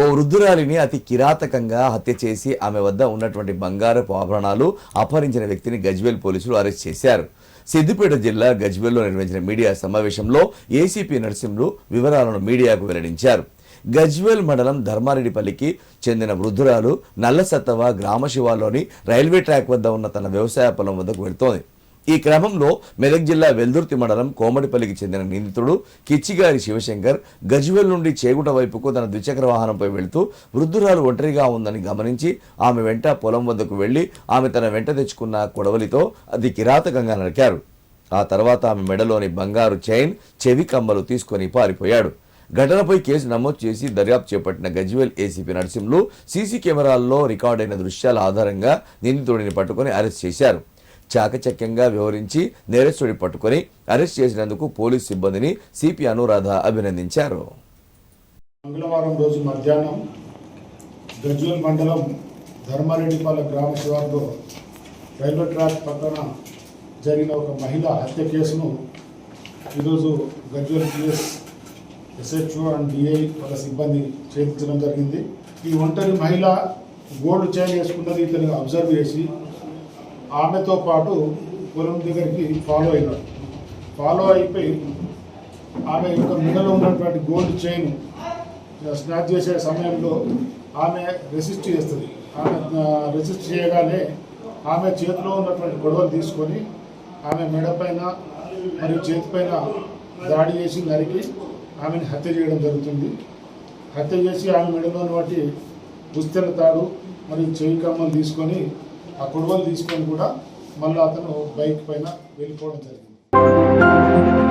ఓ వృద్ధురాలిని అతి కిరాతకంగా హత్య చేసి ఆమె వద్ద ఉన్నటువంటి బంగారపు ఆభరణాలు అపహరించిన వ్యక్తిని గజ్వేల్ పోలీసులు అరెస్ట్ చేశారు. సిద్దిపేట జిల్లా గజ్వేల్లో నిర్వహించిన మీడియా సమావేశంలో ఏసీపీ నరసింహులు వివరాలను మీడియాకు వెల్లడించారు. గజ్వేల్ మండలం ధర్మారెడ్డిపల్లికి చెందిన వృద్ధురాలు నల్లసత్తవ గ్రామ శివాలోని రైల్వే ట్రాక్ వద్ద ఉన్న తన వ్యవసాయ పొలం వద్దకు వెళ్తోంది. ఈ క్రమంలో మెదక్ జిల్లా వెల్దుర్తి మండలం కోమడిపల్లికి చెందిన నిందితుడు కిచ్చిగారి శివశంకర్ గజ్వెల్ నుండి చేగుట వైపుకు తన ద్విచక్ర వాహనంపై వెళుతూ వృద్ధురాలు ఒంటరిగా ఉందని గమనించి ఆమె వెంట పొలం వద్దకు వెళ్ళి ఆమె తన వెంట తెచ్చుకున్న కొడవలితో అది కిరాతకంగా నరికారు. ఆ తర్వాత ఆమె మెడలోని బంగారు చైన్ చెవి కమ్మలు తీసుకొని పారిపోయాడు. ఘటనపై కేసు నమోదు చేసి దర్యాప్తు చేపట్టిన గజ్వేల్ ఏసీపీ నరసింహులు సీసీ కెమెరాల్లో రికార్డైన దృశ్యాల ఆధారంగా నిందితుడిని పట్టుకొని అరెస్ట్ చేశారు. చాకచక్యంగా వ్యవహరించి నేరస్తుడి పట్టుకొని అరెస్ట్ చేసినందుకు పోలీస్ సిబ్బందిని సిపి అనురాధ అభినందించారు. మంగళవారం రోజు మధ్యాహ్నం గజ్వల్ మండలం ధర్మారెడ్డిపాల గ్రామ శివార్లో రైల్వే ట్రాక్ పక్కన జరిగిన ఒక మహిళ హత్య కేసును ఈరోజు Gajwel PS SHO and DI వాళ్ళ సిబ్బంది ఛేదించడం జరిగింది. ఈ ఒంటరి మహిళ గోల్డ్ చైన్ వేసుకున్నది ఇతను అబ్జర్వ్ చేసి ఆమెతో పాటు పొలం దగ్గరికి ఫాలో అయినాడు. ఫాలో అయిపోయి ఆమె యొక్క మెడలో ఉన్నటువంటి గోల్డ్ చైన్ స్నాచ్ చేసే సమయంలో ఆమె రెసిస్ట్ చేస్తుంది. ఆమె రెసిస్ట్ చేయగానే ఆమె చేతిలో ఉన్నటువంటి గొడవలు తీసుకొని ఆమె మెడపైన మరియు చేతిపైన దాడి చేసి నరికి ఆమెను హత్య చేయడం జరుగుతుంది. హత్య చేసి ఆమె మెడలోని ఉన్నటువంటి పుస్తెల తాడు మరియు చెవి కమ్మలు తీసుకొని ఆ గొడవలు తీసుకొని కూడా మళ్ళీ అతను బైక్ పైన వెళ్ళిపోవడం జరిగింది.